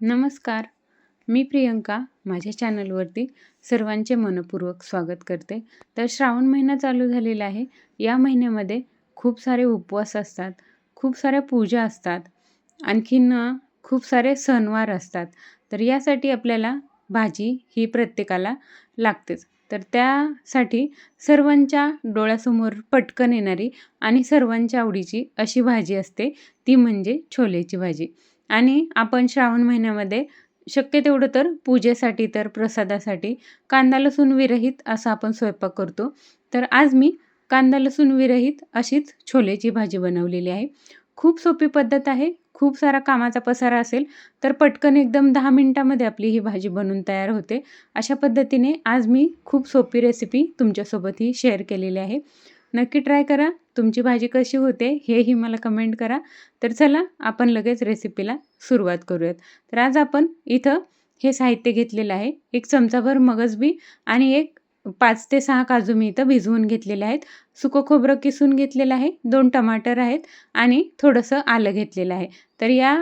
नमस्कार. मी प्रियंका. माझ्या चॅनलवरती सर्वांचे मनपूर्वक स्वागत करते. तर श्रावण महिना चालू झालेला आहे. या महिन्यामध्ये खूप सारे उपवास असतात. खूप साऱ्या पूजा असतात. आणखीन खूप सारे सणवार असतात. तर यासाठी आपल्याला भाजी ही प्रत्येकाला लागतेच. तर त्यासाठी सर्वांच्या डोळ्यासमोर पटकन येणारी आणि सर्वांच्या आवडीची अशी भाजी असते. ती म्हणजे छोलेची भाजी. आणि आपण श्रावण महिन्यामध्ये शक्य तेवढं तर पूजेसाठी तर प्रसादासाठी कांदा लसूण विरहित असा आपण स्वयंपाक करतो. तर आज मी कांदा लसूण विरहित अशीच छोलेची भाजी बनवलेली आहे. खूप सोपी पद्धत आहे. खूप सारा कामाचा पसारा असेल तर पटकन एकदम दहा मिनटामध्ये आपली ही भाजी बनून तयार होते. अशा पद्धतीने आज मी खूप सोपी रेसिपी तुमच्यासोबत ही शेअर केलेली आहे. नक्की ट्राय करा. तुमची भाजी कशी होते हेही मला कमेंट करा. तर चला आपण लगेच रेसिपीला सुरुवात करूयात. तर आज आपण इथं हे साहित्य घेतलेलं आहे. एक चमचाभर मगजबी आणि एक पाच ते सहा काजू मी इथं भिजवून घेतलेले आहेत. सुकं खोबरं किसून घेतलेलं आहे. दोन टमाटर आहेत आणि थोडंसं आलं घेतलेलं आहे. तर या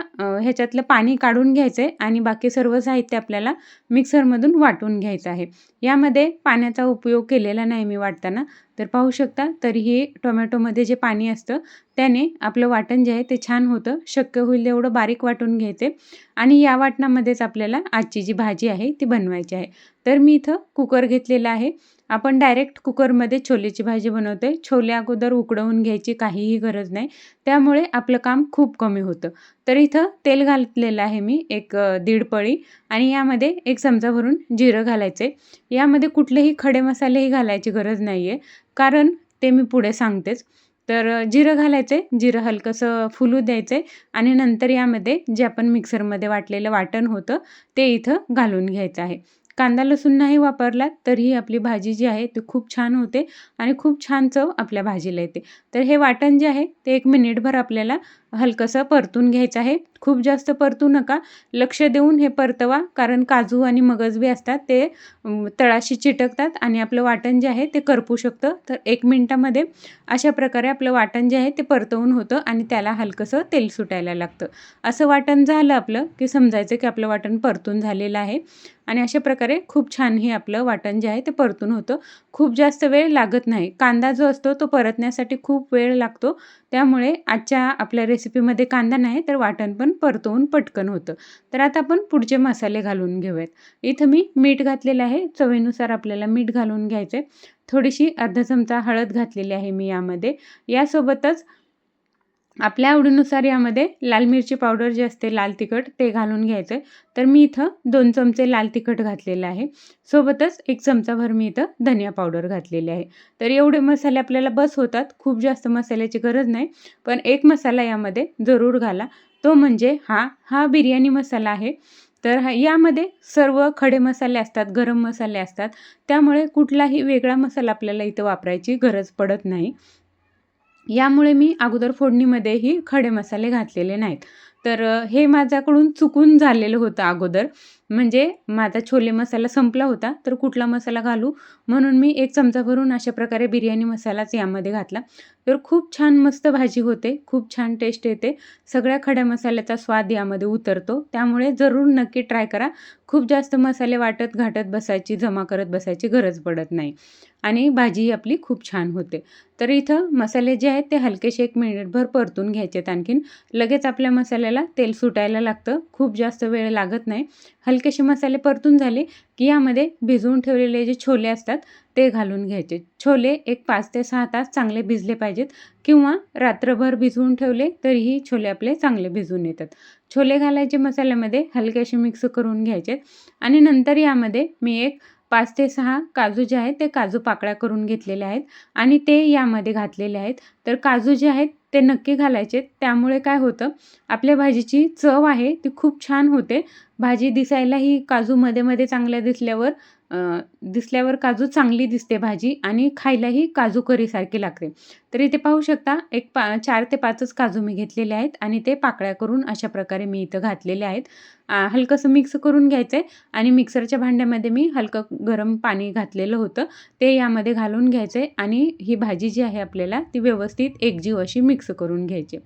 ह्याच्यातलं पाणी काढून घ्यायचं आहे आणि बाकी सर्व साहित्य आपल्याला मिक्सरमधून वाटून घ्यायचं आहे. यामध्ये पाण्याचा उपयोग केलेला नाही मी वाटताना. तर पाहू शकता तरीही टोमॅटोमध्ये जे पाणी असतं त्याने आपलं वाटण जे आहे ते छान होतं. शक्य होईल तेवढं बारीक वाटून घ्यायचे. आणि या वाटणामध्येच आपल्याला आजची जी भाजी आहे ती बनवायची आहे. तर मी इथं कुकर घेतलेला आहे. आपण डायरेक्ट कुकरमध्ये छोलेची भाजी बनवतो आहे छोले अगोदर उकडवून घ्यायची काहीही गरज नाही. त्यामुळे आपलं काम खूप कमी होतं. तर इथं तेल घातलेलं आहे मी एक दीड पळी आणि यामध्ये एक चमचा भरून जिरं घालायचं आहे यामध्ये कुठलेही खडे मसालेही घालायची गरज नाही आहे कारण ते मी पुढे सांगतेच. तर जिरं घालायचं आहे जिरं हलकंसं फुलू द्यायचं आहे आणि नंतर यामध्ये जे आपण मिक्सरमध्ये वाटलेलं वाटण होतं ते इथं घालून घ्यायचं आहे. कांदा लसूण नाही वापरला तरीही आपली भाजी जी आहे ती खूप छान होते आणि खूप छान चव आपल्या भाजीला येते. तर हे वाटण जे आहे ते एक मिनिटभर आपल्याला हलकंसं परतून घ्यायचं आहे. खूप जास्त परतू नका. लक्ष देऊन हे परतवा कारण काजू आणि मगजबी असतात ते तळाशी चिटकतात आणि आपलं वाटण जे आहे ते करपू शकतं. तर एक मिनटामध्ये अशा प्रकारे आपलं वाटण जे आहे ते परतवून होतं आणि त्याला हलकंसं तेल सुटायला लागतं. असं वाटण झालं आपलं की समजायचं की आपलं वाटण परतून झालेलं आहे. आणि अशा प्रकारे खूप छान हे आपलं वाटण जे आहे ते परतून होतं. खूप जास्त वेळ लागत नाही. कांदा जो असतो तो परतण्यासाठी खूप वेळ लागतो. त्यामुळे आजच्या आपल्या रेसिपीमध्ये कांदा नाही तर वाटण पण परतवून पटकन होतं. तर आता आपण पुढचे मसाले घालून घेऊयात. इथं मी मीठ घातलेलं आहे. चवीनुसार आपल्याला मीठ घालून घ्यायचं आहे थोडीशी अर्धा चमचा हळद घातलेली आहे मी यामध्ये. यासोबतच आपल्या आवडीनुसार यामध्ये लाल मिरची पावडर जे असते लाल तिखट ते घालून घ्यायचं. आहे तर मी इथं दोन चमचे लाल तिखट घातलेलं आहे. सोबतच एक चमचाभर मी इथं धनिया पावडर घातलेली आहे. तर एवढे मसाले आपल्याला बस होतात. खूप जास्त मसाल्याची गरज नाही. पण एक मसाला यामध्ये जरूर घाला. तो म्हणजे हा हा बिर्याणी मसाला आहे. तर हा यामध्ये सर्व खडे मसाले असतात गरम मसाले असतात. त्यामुळे कुठलाही वेगळा मसाला आपल्याला इथं वापरायची गरज पडत नाही. यामुळे मी अगोदर फोडणीमध्येही खडे मसाले घातलेले नाहीत. तर हे माझ्याकडून चुकून झालेलं होतं अगोदर. म्हणजे माझा छोले मसाला संपला होता तर कुठला मसाला घालू? म्हणून मी एक चमचा भरून अशा प्रकारे बिर्याणी मसालाच यामध्ये घातला. तर खूप छान मस्त भाजी होते खूप छान टेस्ट येते. सगळ्या खड्या मसाल्याचा स्वाद यामध्ये उतरतो. त्यामुळे जरूर नक्की ट्राय करा. खूप जास्त मसाले वाटत घाटत बसायची जमा करत बसायची गरज पडत नाही. आणि भाजी आपली खूप छान होते. तर इथं मसाले जे आहेत ते हलकेसे एक मिनिटभर परतून घ्यायचेत आणखीन. लगेच आपल्या मसाल्याला तेल सुटायला लागतं. खूप जास्त वेळ लागत नाही. हल हलकेसे मसाले परतून झाले की यामध्ये भिजवून ठेवलेले जे छोले असतात ते घालून घ्यायचे. छोले एक पाच ते सहा तास चांगले भिजले पाहिजेत किंवा रात्रभर भिजवून ठेवले तरीही छोले आपले चांगले भिजून येतात. छोले घालायचे मसाल्यामध्ये हलकेसे मिक्स करून घ्यायचे आणि नंतर यामध्ये मी एक पाच ते सहा काजू जे आहेत ते काजू पाकळ्या करून घेतलेले आहेत आणि ते यामध्ये घातलेले आहेत. तर काजू जे आहेत ते नक्की घालायचे. त्यामुळे काय होतं आपल्या भाजीची चव आहे ती खूप छान होते. भाजी दिसायलाही काजू मध्ये मध्ये चांगल्या दिसल्यावर दिसल्यावर काजू चांगली दिसते भाजी आणि खायलाही काजू करीसारखी लागते. तर इथे पाहू शकता एक पा चार ते पाचच काजू मी घेतलेले आहेत आणि ते पाकळ्या करून अशा प्रकारे मी इथं घातलेले आहेत. हलकंसं मिक्स करून घ्यायचं आहे आणि मिक्सरच्या भांड्यामध्ये मी हलकं गरम पाणी घातलेलं होतं. ते यामध्ये घालून घ्यायचं आहे आणि ही भाजी जी आहे आपल्याला ती व्यवस्थित एकजीव अशी मिक्स करून घ्यायची.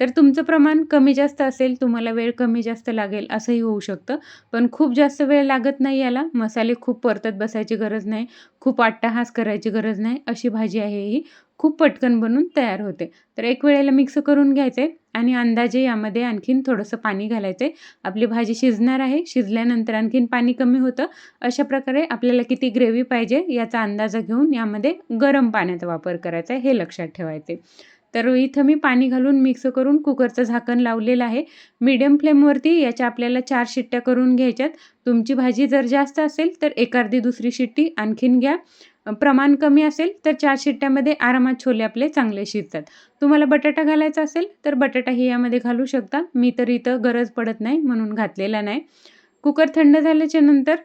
तर तुमचं प्रमाण कमी जास्त असेल तुम्हाला वेळ कमी जास्त लागेल असंही होऊ शकतं. पण खूप जास्त वेळ लागत नाही याला. मसाले खूप परतत बसायची गरज नाही. खूप अट्टाहास करायची गरज नाही. अशी भाजी आहे ही. खूप पटकन बनून तयार होते. तर एक वेळेला मिक्स करून घ्यायचे आणि अंदाजे यामध्ये आणखीन थोडंसं पाणी घालायचं. आपली भाजी शिजणार आहे. शिजल्यानंतर आणखीन पाणी कमी होतं. अशा प्रकारे आपल्याला किती ग्रेव्ही पाहिजे याचा अंदाजा घेऊन यामध्ये गरम पाण्याचा वापर करायचा आहे हे लक्षात ठेवायचे. तर इथं मी पाणी घालून मिक्स करून कुकरचं झाकण लावलेलं आहे. मीडियम फ्लेमवरती याच्या आपल्याला चार शिट्ट्या करून घ्यायच्यात. तुमची भाजी जर जास्त असेल तर एक अर्धी दुसरी शिट्टी आणखीन घ्या. प्रमाण कमी असेल तर चार शिट्ट्यामध्ये आरामात छोले आपले चांगले शिजतात तुम्हाला बटाटा घालायचा असेल तर बटाटाही यामध्ये घालू शकता. मी तर इथं गरज पडत नाही म्हणून घातलेला नाही. कुकर थंड झाल्याच्यानंतर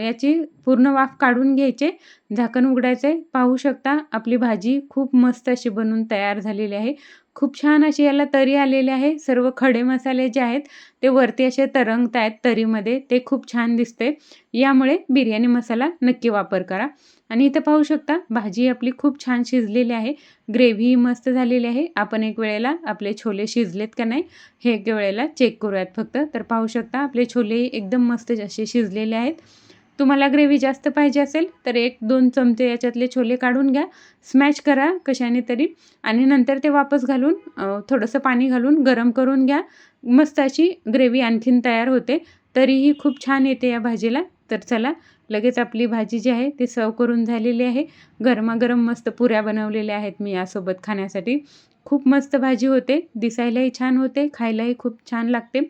याची पूर्ण वाफ काढून घ्यायचे. झाकण उघडायचे पाहू शकता आपली भाजी खूप मस्त अशी बनून तयार झालेली आहे. खूप छान अशी याला तरी आलेली आहे. सर्व खडे मसाले जे आहेत ते वरती असे तरंगत आहेत तरीमध्ये. ते खूप छान दिसते. यामुळे बिर्याणी मसाला नक्की वापर करा. आणि इथं पाहू शकता भाजी आपली खूप छान शिजलेली आहे. ग्रेव्ही मस्त झालेली आहे. आपण एक वेळेला आपले छोले शिजलेत का नाही हे एक वेळेला चेक करूयात फक्त. तर पाहू शकता आपले छोले एकदम मस्त असे शिजलेले आहेत. तुम्हाला ग्रेव्ही जास्त पाहिजे असेल तर एक दोन चमचे याच्यातले छोले काढून घ्या. स्मॅश करा कशाने तरी. आणि नंतर ते वापस घालून थोडंसं पाणी घालून गरम करून घ्या. मस्त अशी ग्रेव्ही आणखीन तयार होते. तरीही खूप छान येते या भाजीला. तर चला लगेच आपली भाजी जी आहे ती सर्व करून झालेली आहे. गरमागरम मस्त पुऱ्या बनवलेल्या आहेत मी यासोबत खाण्यासाठी. खूप मस्त भाजी होते. दिसायलाही छान होते खायलाही खूप छान लागते.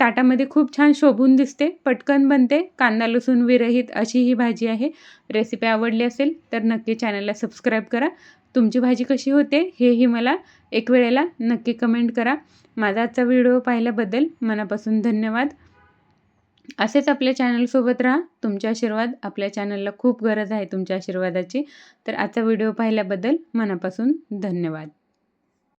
ताटामध्ये खूप छान शोभून दिसते पटकन बनते कांदा लसूण विरहित अशी ही भाजी आहे. रेसिपी आवडली असेल तर नक्की चॅनलला सबस्क्राईब करा. तुमची भाजी कशी होते हेही मला एक वेळेला नक्की कमेंट करा. माझा आजचा व्हिडिओ पाहिल्याबद्दल मनापासून धन्यवाद. असेच आपल्या चॅनलसोबत राहा. तुमचे आशीर्वाद आपल्या चॅनलला खूप गरज आहे तुमच्या आशीर्वादाची. तर आजचा व्हिडिओ पाहिल्याबद्दल मनापासून धन्यवाद.